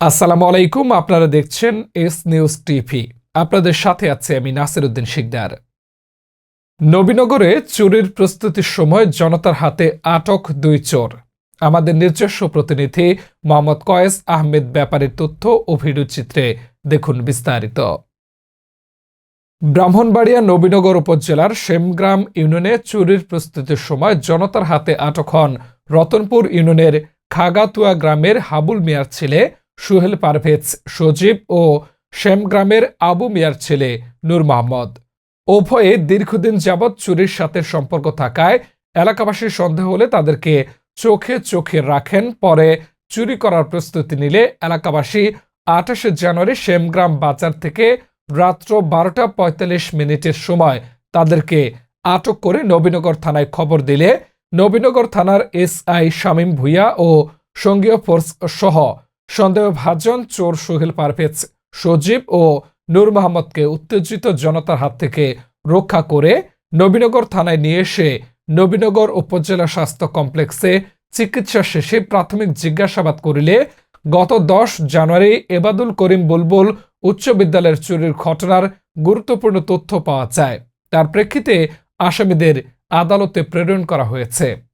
আসসালামু আলাইকুম, আপনারা দেখছেন এস নিউজ টিভি। আপনাদের সাথে আছে আমি নাসির উদ্দিন শিকদার। নবীনগরে চুরির প্রস্তুতির সময় জনতার হাতে আটক দুই চোর। আমাদের নিজস্ব প্রতিনিধি মোহাম্মদ কয়েস আহমেদ ব্যাপারের তথ্য ও ভিডিও চিত্রে দেখুন বিস্তারিত। ব্রাহ্মণবাড়িয়া নবীনগর উপজেলার শ্যামগ্রাম ইউনিয়নে চুরির প্রস্তুতির সময় জনতার হাতে আটক হন রতনপুর ইউনিয়নের খাগাতুয়া গ্রামের হাবুল মিয়ার ছেলে সুহেল পারভেজ সজীব ও শ্যামগ্রামের আবু মিয়ার ছেলে নূর মোহাম্মদ উভয়ে দীর্ঘদিন যাবৎ চুরির সাথে সম্পর্ক থাকায় এলাকাবাসীর সন্দেহ হলে তাদেরকে চোখে চোখে রাখেন। পরে চুরি করার প্রস্তুতি নিলে এলাকাবাসী আঠাশে জানুয়ারি শ্যামগ্রাম বাজার থেকে রাত্র বারোটা পঁয়তাল্লিশ মিনিটের সময় তাদেরকে আটক করে নবীনগর থানায় খবর দিলে নবীনগর থানার এসআই শামীম ভুইয়া ও সঙ্গীয় ফোর্স সহ সন্দেহভাজন চোর সোহেল পারভেজ, সজীব ও নূর মোহাম্মদকে উত্তেজিত জনতার হাত থেকে রক্ষা করে নবীনগর থানায় নিয়ে এসে নবীনগর উপজেলা স্বাস্থ্য কমপ্লেক্সে চিকিৎসা শেষে প্রাথমিক জিজ্ঞাসাবাদ করিলে গত দশ জানুয়ারি এবাদুল করিম বুলবুল উচ্চ বিদ্যালয়ের চুরির ঘটনার গুরুত্বপূর্ণ তথ্য পাওয়া যায়। তার প্রেক্ষিতে আসামিদের আদালতে প্রেরণ করা হয়েছে।